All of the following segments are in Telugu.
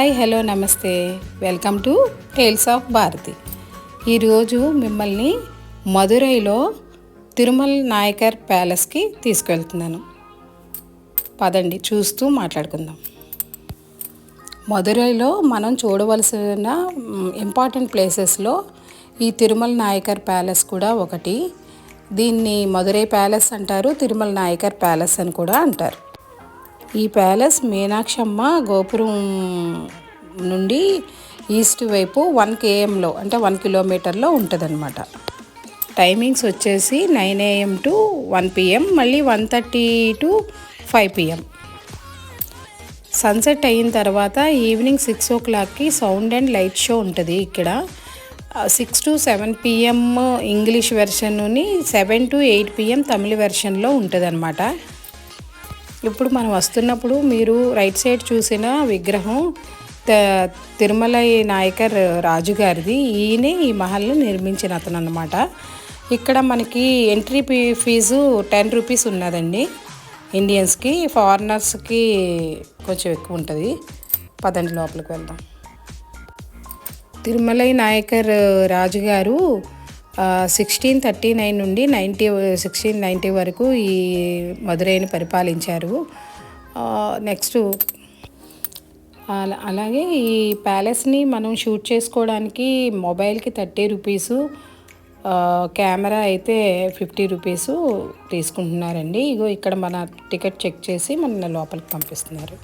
హాయ్ హలో నమస్తే. Welcome to tales of Bharathi. ఈరోజు మిమ్మల్ని మదురైలో తిరుమల నాయకర్ ప్యాలెస్కి తీసుకెళ్తున్నాను. పదండి చూస్తూ మాట్లాడుకుందాం. మదురైలో మనం చూడవలసిన ఇంపార్టెంట్ ప్లేసెస్లో ఈ తిరుమల నాయకర్ ప్యాలెస్ కూడా ఒకటి. దీన్ని మదురై ప్యాలెస్ అంటారు తిరుమల నాయకర్ ప్యాలెస్ అని కూడా అంటారు. ఈ ప్యాలెస్ మీనాక్షమ్మ గోపురం నుండి ఈస్ట్ వైపు వన్ కేఎంలో అంటే వన్ కిలోమీటర్లో ఉంటుందన్నమాట. టైమింగ్స్ వచ్చేసి nine AM to one PM మళ్ళీ one thirty to five PM. Sunset అయిన తర్వాత ఈవినింగ్ సిక్స్ ఓ క్లాక్కి సౌండ్ అండ్ లైట్ షో ఉంటుంది ఇక్కడ. Six to seven PM English వెర్షన్ని seven to eight PM Tamil వెర్షన్లో ఉంటుంది అనమాట ఇప్పుడు మనం వస్తున్నప్పుడు మీరు రైట్ సైడ్ చూసిన విగ్రహం తిరుమలై నాయకర్ రాజుగారిది ఈయనే ఈ మహల్ని నిర్మించిన అతను అనమాట ఇక్కడ మనకి entry fee fees ten rupees ఉన్నదండి. ఇండియన్స్కి ఫారినర్స్కి కొంచెం ఎక్కువ ఉంటుంది. పదండి లోపలికి వెళ్దాం. తిరుమలై నాయకర్ రాజుగారు సిక్స్టీన్ థర్టీ నైన్ నుండి నైంటీ సిక్స్టీన్ నైంటీ వరకు ఈ మదురైని పరిపాలించారు. నెక్స్ట్ అలాగే ఈ ప్యాలెస్ని మనం షూట్ చేసుకోవడానికి మొబైల్కి థర్టీ రూపీసు కెమెరా అయితే ఫిఫ్టీ రూపీసు తీసుకుంటున్నారండి. ఇగో ఇక్కడ మన టికెట్ చెక్ చేసి మన లోపలికి పంపిస్తున్నారు.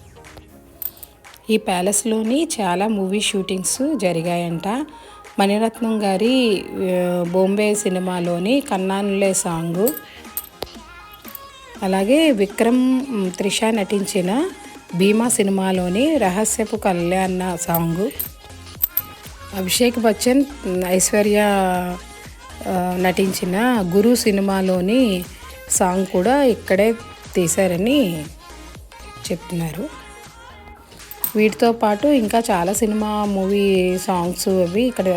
ఈ ప్యాలెస్లోని చాలా మూవీ షూటింగ్స్ జరిగాయంట. మణిరత్నం గారి బొంబే సినిమాలోని కన్నానులే సాంగు. అలాగే విక్రమ్ త్రిష నటించిన భీమా సినిమాలోని రహస్యపు కళ్యాణ సాంగు. అభిషేక్ బచ్చన్ ఐశ్వర్య నటించిన గురు సినిమాలోని సాంగ్ కూడా ఇక్కడే తీశారని చెప్తున్నారు. వీటితో పాటు ఇంకా చాలా సినిమా మూవీ సాంగ్స్ అవి ఇక్కడ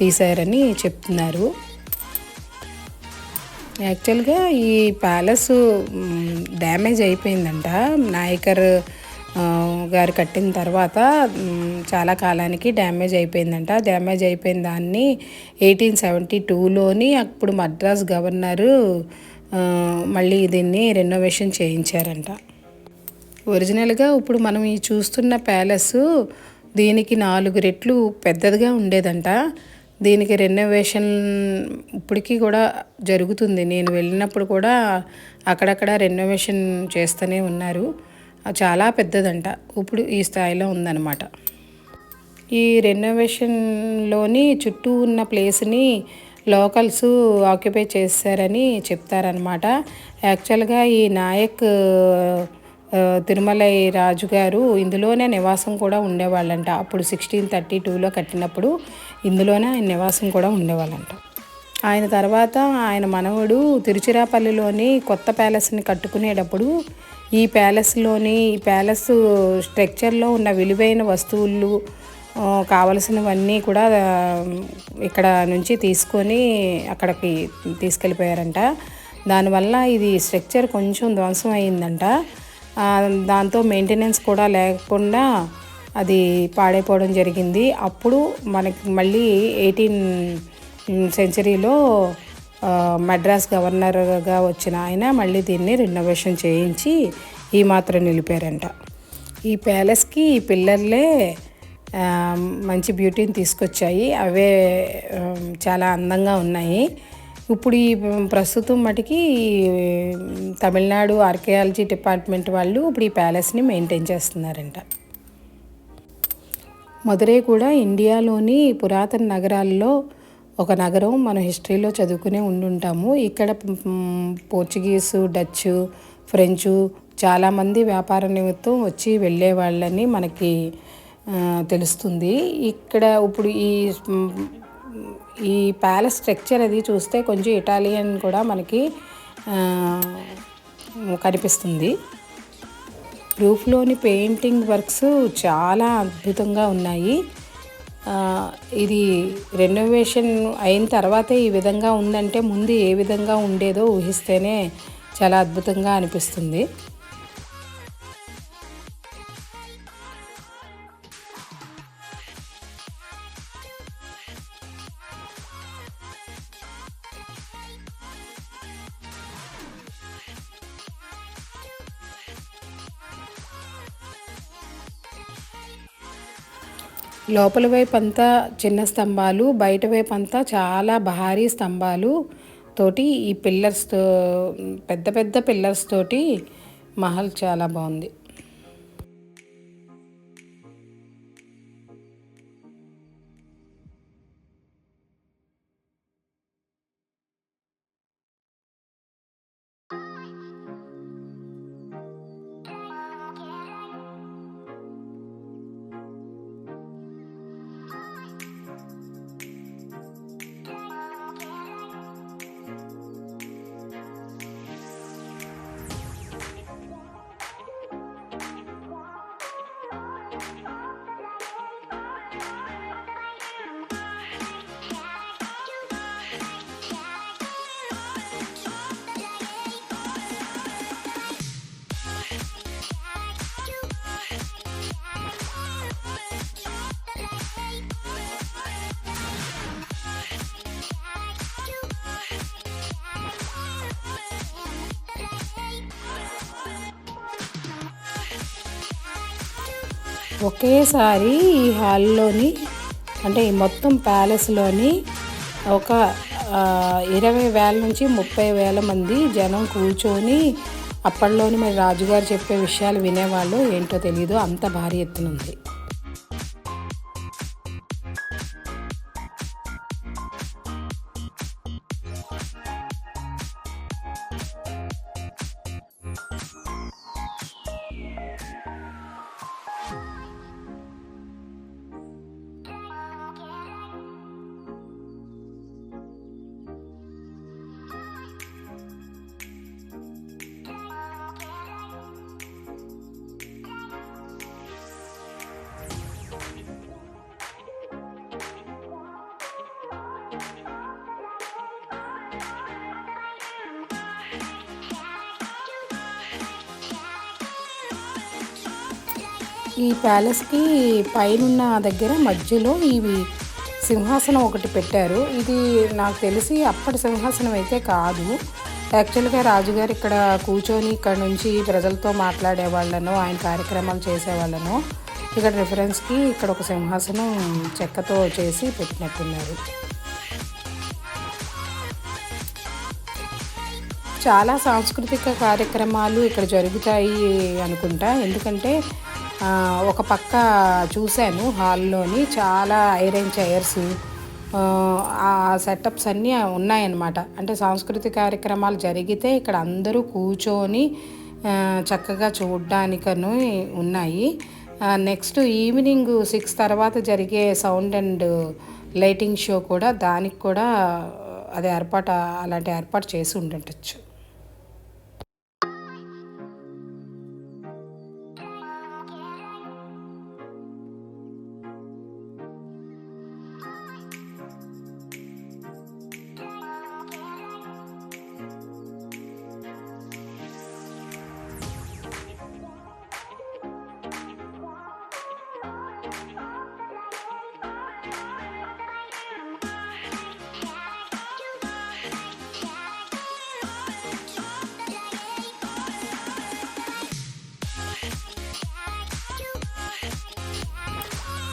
తీశారని చెప్తున్నారు. యాక్చువల్గా ఈ ప్యాలెస్ డ్యామేజ్ అయిపోయిందంట. నాయకర్ గారు కట్టిన తర్వాత చాలా కాలానికి డ్యామేజ్ అయిపోయిందంట. డ్యామేజ్ అయిపోయిన దాన్ని ఎయిటీన్ సెవెంటీ టూలోని అప్పుడు మద్రాస్ గవర్నరు మళ్ళీ దీన్ని రెనోవేషన్ చేయించారంట. ఒరిజినల్గా ఇప్పుడు మనం ఈ చూస్తున్న ప్యాలెస్ దీనికి నాలుగు రెట్లు పెద్దదిగా ఉండేదంట. దీనికి రెనోవేషన్ ఇప్పటికీ కూడా జరుగుతుంది. నేను వెళ్ళినప్పుడు కూడా అక్కడక్కడ రెనోవేషన్ చేస్తూనే ఉన్నారు. అది చాలా పెద్దదంట. ఇప్పుడు ఈ స్థాయిలో ఉందన్నమాట. ఈ రెనోవేషన్లోని చుట్టూ ఉన్న ప్లేస్ని లోకల్స్ ఆక్యుపై చేశారని చెప్తారనమాట యాక్చువల్గా ఈ నాయక్ తిరుమలై రాజు గారు ఇందులోనే నివాసం కూడా ఉండేవాళ్ళంట. అప్పుడు సిక్స్టీన్ థర్టీ టూలో కట్టినప్పుడు ఇందులోనే ఆయన నివాసం కూడా ఉండేవాళ్ళంట. ఆయన తర్వాత ఆయన మనవడు తిరుచిరాపల్లిలోని కొత్త ప్యాలెస్ని కట్టుకునేటప్పుడు ఈ ప్యాలెస్లోని ఈ ప్యాలెస్ స్ట్రక్చర్లో ఉన్న విలువైన వస్తువులు కావలసినవన్నీ కూడా ఇక్కడ నుంచి తీసుకొని అక్కడికి తీసుకెళ్ళిపోయారంట. దానివల్ల ఇది స్ట్రక్చర్ కొంచెం ధ్వంసం అయిందంట. దాంతో మెయింటెనెన్స్ కూడా లేకుండా అది పాడైపోవడం జరిగింది. అప్పుడు మనకి మళ్ళీ ఎయిటీన్ సెంచరీలో మద్రాస్ గవర్నర్గా వచ్చిన ఆయన మళ్ళీ దీన్ని రినోవేషన్ చేయించి ఈ మాత్రం నిలిపారంట. ఈ ప్యాలెస్కి ఈ పిల్లర్లే మంచి బ్యూటీని తీసుకొచ్చాయి. అవే చాలా అందంగా ఉన్నాయి. ఇప్పుడు ఈ ప్రస్తుతం మటుకి తమిళనాడు ఆర్కియాలజీ డిపార్ట్మెంట్ వాళ్ళు ఇప్పుడు ఈ ప్యాలెస్ని మెయింటైన్ చేస్తున్నారంట. మదురై కూడా ఇండియాలోని పురాతన నగరాల్లో ఒక నగరం మనం హిస్టరీలో చదువుకునే ఉండుంటాము. ఇక్కడ పోర్చుగీసు డచ్ ఫ్రెంచు చాలామంది వ్యాపార నిమిత్తం వచ్చి వెళ్ళే వాళ్ళని మనకి తెలుస్తుంది. ఇక్కడ ఇప్పుడు ఈ ఈ ప్యాలెస్ స్ట్రక్చర్ అది చూస్తే కొంచెం ఇటాలియన్ కూడా మనకి కనిపిస్తుంది. రూఫ్లోని పెయింటింగ్ వర్క్స్ చాలా అద్భుతంగా ఉన్నాయి. ఇది రెనోవేషన్ అయిన తర్వాతే ఈ విధంగా ఉందంటే ముందు ఏ విధంగా ఉండేదో ఊహిస్తేనే చాలా అద్భుతంగా అనిపిస్తుంది. లోపల వైపు అంతా చిన్న స్తంభాలు బయట వైపు అంతా చాలా భారీ స్తంభాలు తోటి ఈ పిల్లర్స్తో పెద్ద పెద్ద పిల్లర్స్ తోటి మహల్ చాలా బాగుంది. ఒకేసారి ఈ హాల్లోని అంటే ఈ మొత్తం ప్యాలెస్లోని ఒక ఇరవై వేల నుంచి ముప్పై వేల మంది జనం కూర్చొని అప్పట్లోని మరి రాజుగారు చెప్పే విషయాలు వినేవాళ్ళు ఏంటో తెలియదు అంత భారీ ఎత్తున ఈ ప్యాలెస్కి పైనున్న దగ్గర మధ్యలో ఇవి సింహాసనం ఒకటి పెట్టారు. ఇది నాకు తెలిసి అప్పటి సింహాసనం అయితే కాదు. యాక్చువల్గా రాజుగారు ఇక్కడ కూర్చొని ఇక్కడ నుంచి ప్రజలతో మాట్లాడే వాళ్ళను ఆయన కార్యక్రమాలు చేసేవాళ్ళను ఇక్కడ రిఫరెన్స్కి ఇక్కడ ఒక సింహాసనం చెక్కతో చేసి పెట్టినట్టున్నారు. చాలా సాంస్కృతిక కార్యక్రమాలు ఇక్కడ జరుగుతాయి అనుకుంటా. ఎందుకంటే ఒక పక్క చూశాను హాల్లోని చాలా ఐరన్ చైర్స్ ఆ సెటప్స్ అన్నీ ఉన్నాయన్నమాట. అంటే సాంస్కృతిక కార్యక్రమాలు జరిగితే ఇక్కడ అందరూ కూర్చొని చక్కగా చూడ్డానికను ఉన్నాయి. నెక్స్ట్ ఈవినింగ్ సిక్స్ తర్వాత జరిగే సౌండ్ అండ్ లైటింగ్ షో కూడా దానికి కూడా అది ఏర్పాటు అలాంటి ఏర్పాటు చేసి ఉండటచ్చు.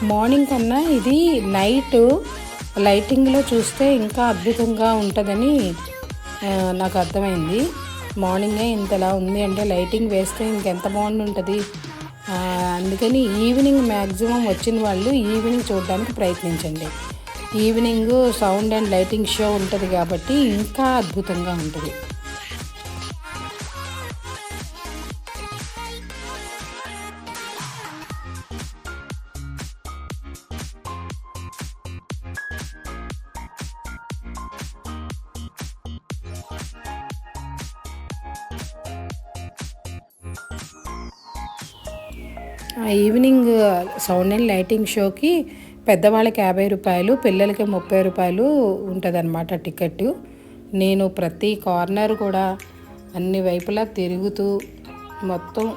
మార్నింగ్ కన్నా ఇది నైట్ లైటింగ్లో చూస్తే ఇంకా అద్భుతంగా ఉంటుందని నాకు అర్థమైంది. మార్నింగే ఇంతలా ఉంది అంటే లైటింగ్ వేస్తే ఇంకెంత బాగుండి ఉంటుంది అందుకని ఈవినింగ్ మ్యాక్సిమం వచ్చిన వాళ్ళు ఈవినింగ్ చూడడానికి ప్రయత్నించండి. Evening sound and lighting show ఉంటుంది కాబట్టి ఇంకా అద్భుతంగా ఉంటుంది. ఈవినింగ్ సౌండ్ అండ్ లైటింగ్ షోకి పెద్దవాళ్ళకి యాభై రూపాయలు పిల్లలకి ముప్పై రూపాయలు ఉంటుందన్నమాట టికెట్. నేను ప్రతి కార్నర్ కూడా అన్ని వైపులా తిరుగుతూ మొత్తం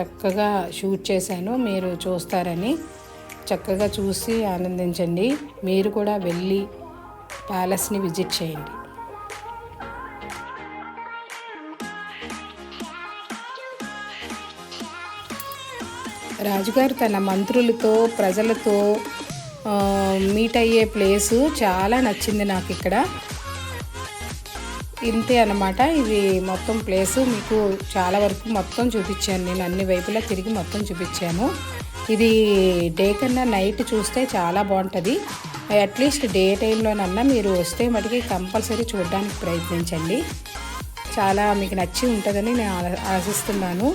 చక్కగా షూట్ చేశాను. మీరు చూస్తారని చక్కగా చూసి ఆనందించండి. మీరు కూడా వెళ్ళి ప్యాలెస్ని విజిట్ చేయండి. రాజుగారు తన మంత్రులతో ప్రజలతో మీట్ అయ్యే ప్లేసు చాలా నచ్చింది నాకు ఇక్కడ. ఇంతే అనమాట ఇది మొత్తం ప్లేసు మీకు చాలా వరకు మొత్తం చూపించాను. నేను అన్ని వైపులా తిరిగి మొత్తం చూపించాను. ఇది డే కన్నా నైట్ చూస్తే చాలా బాగుంటుంది. అట్లీస్ట్ డే టైంలోనన్నా మీరు వస్తే మటుకి కంపల్సరీ చూడడానికి ప్రయత్నించండి. చాలా మీకు నచ్చి ఉంటుందని నేను ఆశిస్తున్నాను.